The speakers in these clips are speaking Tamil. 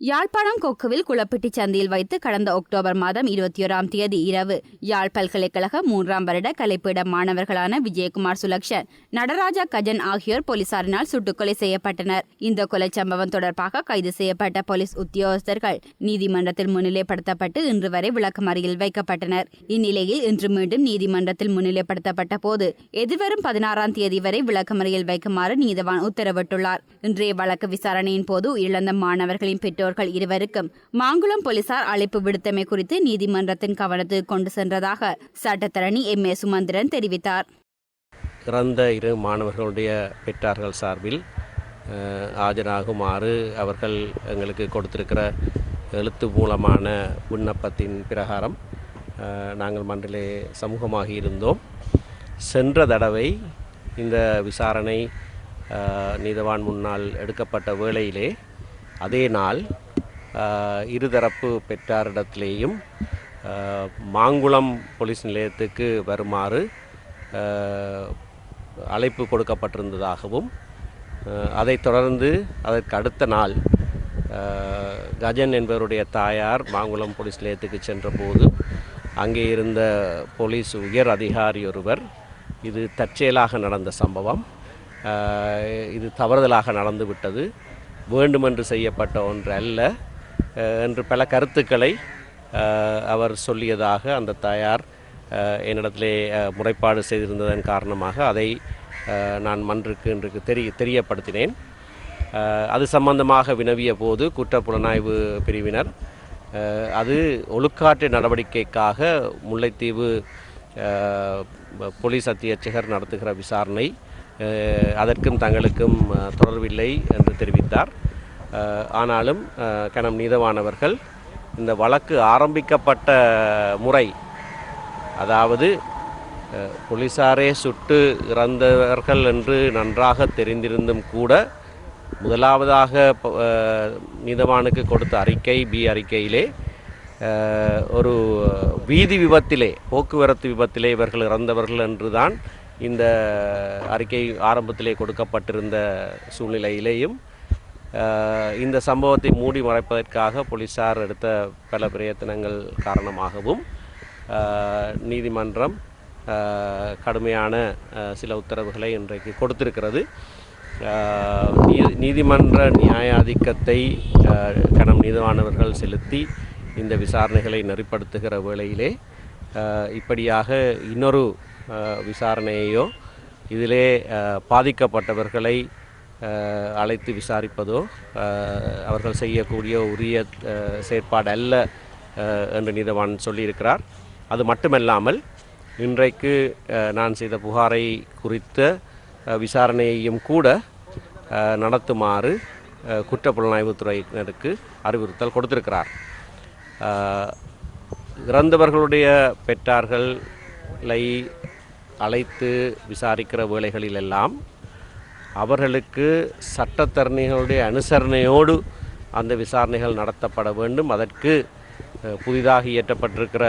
யாழ்ப்பாணம் கொக்குவில் குளப்பிட்டி சந்தையில் வைத்து கடந்த அக்டோபர் மாதம் இருபத்தி ஓராம் தேதி இரவு யாழ் பல்கலைக்கழக மூன்றாம் வருட கலைப்பீட மாணவர்களான விஜயகுமார் சுலக்ஷன் நடராஜா கஜன் ஆகியோர் போலீசாரினால் சுட்டுக்கொலை செய்யப்பட்டனர். இந்த கொலை சம்பவம் தொடர்பாக கைது செய்யப்பட்ட போலீஸ் உத்தியோகஸ்தர்கள் நீதிமன்றத்தில் முன்னிலைப்படுத்தப்பட்டு இன்று வரை விளக்கமறியல் வைக்கப்பட்டனர். இந்நிலையில் இன்று மீண்டும் நீதிமன்றத்தில் முன்னிலைப்படுத்தப்பட்ட போது எதிர்வரும் பதினாறாம் தேதி வரை விளக்கமறியல் வைக்குமாறு நீதவான் உத்தரவிட்டுள்ளார். இன்றைய வழக்கு விசாரணையின் போது உயிரிழந்த மாணவர்களின் பெற்றோர் பெற்றோர்கள் இருவருக்கும் மாங்குளம் போலீசார் அழைப்பு விடுத்தமை குறித்து நீதிமன்றத்தின் கவனத்துக்கு கொண்டு சென்றதாக சட்டத்தரணி எம். ஏ. சுமந்திரன் தெரிவித்தார். இறந்த இரு மாணவர்களுடைய பெற்றார்கள் சார்பில் ஆஜராகுமாறு அவர்கள் எங்களுக்கு கொடுத்திருக்கிற எழுத்து மூலமான விண்ணப்பத்தின் பிரகாரம் நாங்கள் மன்றிலே சமூகமாகி இருந்தோம். சென்ற தடவை இந்த விசாரணை நீதவான் முன்னால் எடுக்கப்பட்ட வேளையிலே அதே நாள் இருதரப்பு பெற்றாரிடத்திலேயும் மாங்குளம் போலீஸ் நிலையத்துக்கு வருமாறு அழைப்பு கொடுக்கப்பட்டிருந்ததாகவும் அதைத் தொடர்ந்து அதற்கு அடுத்த நாள் கஜன் என்பவருடைய தாயார் மாங்குளம் போலீஸ் நிலையத்துக்கு சென்றபோது அங்கே இருந்த போலீஸ் உயர் அதிகாரி ஒருவர் இது தற்செயலாக நடந்த சம்பவம். இது தவறுதலாக நடந்துவிட்டது. வேண்டுமென்று செய்யப்பட்ட ஒன்று அல்ல என்று பல கருத்துக்களை அவர் சொல்லியதாக அந்த தாயார் என்னிடத்திலே முறைப்பாடு செய்திருந்ததன் காரணமாக அதை நான் மன்றுக்கு இன்றைக்கு தெரிய தெரியப்படுத்தினேன். அது சம்பந்தமாக வினவிய போது குற்றப்புலனாய்வு பிரிவினர் அது ஒழுக்காற்று நடவடிக்கைக்காக முல்லைத்தீவு போலீஸ் அத்தியட்சகர் நடத்துகிற விசாரணை அதற்கும் தங்களுக்கும் தொடர்பில்லை என்று தெரிவித்தார். ஆனாலும் கணம் நீதவானவர்கள் இந்த வழக்கு ஆரம்பிக்கப்பட்ட முறை அதாவது போலீசாரே சுட்டு இறந்தவர்கள் என்று நன்றாக தெரிந்திருந்தும் கூட முதலாவதாக நீதவானுக்கு கொடுத்த அறிக்கை பி அறிக்கையிலே ஒரு வீதி விபத்திலே போக்குவரத்து விபத்திலே இவர்கள் இறந்தவர்கள் என்றுதான் இந்த அறிக்கை ஆரம்பத்திலே கொடுக்கப்பட்டிருந்த சூழ்நிலையிலேயும் இந்த சம்பவத்தை மூடி மறைப்பதற்காக போலீஸார் எடுத்த பல பிரயத்தனங்கள் காரணமாகவும் நீதிமன்றம் கடுமையான சில உத்தரவுகளை இன்றைக்கு கொடுத்திருக்கிறது. நீ- நீதிமன்ற நியாயாதிக்கத்தை கணம் நீதிவானவர்கள் செலுத்தி இந்த விசாரணைகளை நெறிப்படுத்துகிற வேளையிலே இப்படியாக இன்னொரு விசாரணையையோ இதிலே பாதிக்கப்பட்டவர்களை அழைத்து விசாரிப்பதோ அவர்கள் செய்யக்கூடிய உரிய செயற்பாடு அல்ல என்று நீதவான் சொல்லியிருக்கிறார். அது மட்டுமல்லாமல் இன்றைக்கு நான் செய்த புகாரை குறித்த விசாரணையையும் கூட நடத்துமாறு நடத்துமாறு அஹ், குற்றப்புலனாய்வுத்துறையினருக்கு அறிவுறுத்தல் கொடுத்திருக்கிறார். இறந்தவர்களுடைய பெற்றார்களை அழைத்து விசாரிக்கிற வேலைகளிலெல்லாம் அவர்களுக்கு சட்டத்தரணிகளுடைய அனுசரணையோடு அந்த விசாரணைகள் நடத்தப்பட வேண்டும். அதற்கு புதிதாக இயற்றப்பட்டிருக்கிற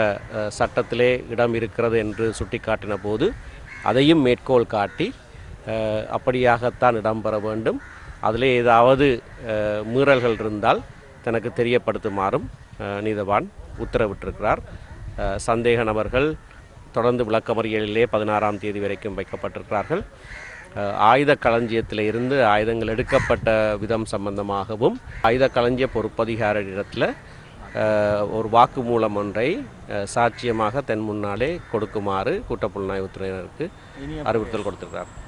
சட்டத்திலே இடம் இருக்கிறது என்று சுட்டிக்காட்டின போது அதையும் மேற்கோள் காட்டி அப்படியாகத்தான் அப்படியாகத்தான் இடம்பெற வேண்டும். அதிலே ஏதாவது மீறல்கள் இருந்தால் தனக்கு தெரியப்படுத்துமாறும் நீதவான் உத்தரவிட்டிருக்கிறார். சந்தேக நபர்கள் தொடர்ந்து விளக்கமறியலிலே பதினாறாம் தேதி வரைக்கும் வைக்கப்பட்டிருக்கிறார்கள். ஆயுத களஞ்சியத்தில் இருந்து ஆயுதங்கள் எடுக்கப்பட்ட விதம் சம்பந்தமாகவும் ஆயுத களஞ்சிய பொறுப்பதிகாரிடத்தில் ஒரு வாக்குமூலம் ஒன்றை சாட்சியமாக தென் முன்னாலே கொடுக்குமாறு குற்றப்புலனாய்வுத்துறையினருக்கு அறிவுறுத்தல் கொடுத்திருக்கிறார்.